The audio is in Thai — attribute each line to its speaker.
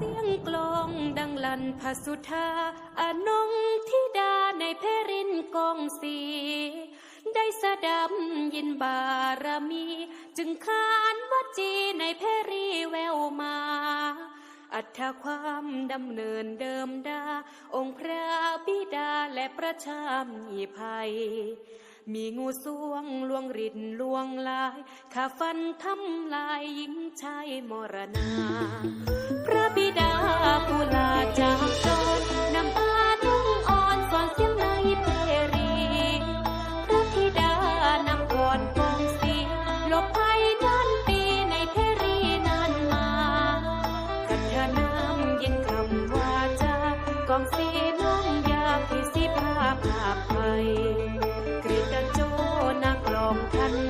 Speaker 1: เสียงกลองดังลันพสุธาอนงธิดาในเพรินกองสีได้สะดำยินบารมี จึงขานวัจีในเพรีแววมา อัธความดำเนินเดิมดา องค์พระบิดาและประชามีภัย มีงูสวงลวงรินลวงลายข้าฟันทำลายหญิงชายมรณาพระบิดา องสีน้องอยากที่สิภาภาพไปกรีดโจนักลองทัน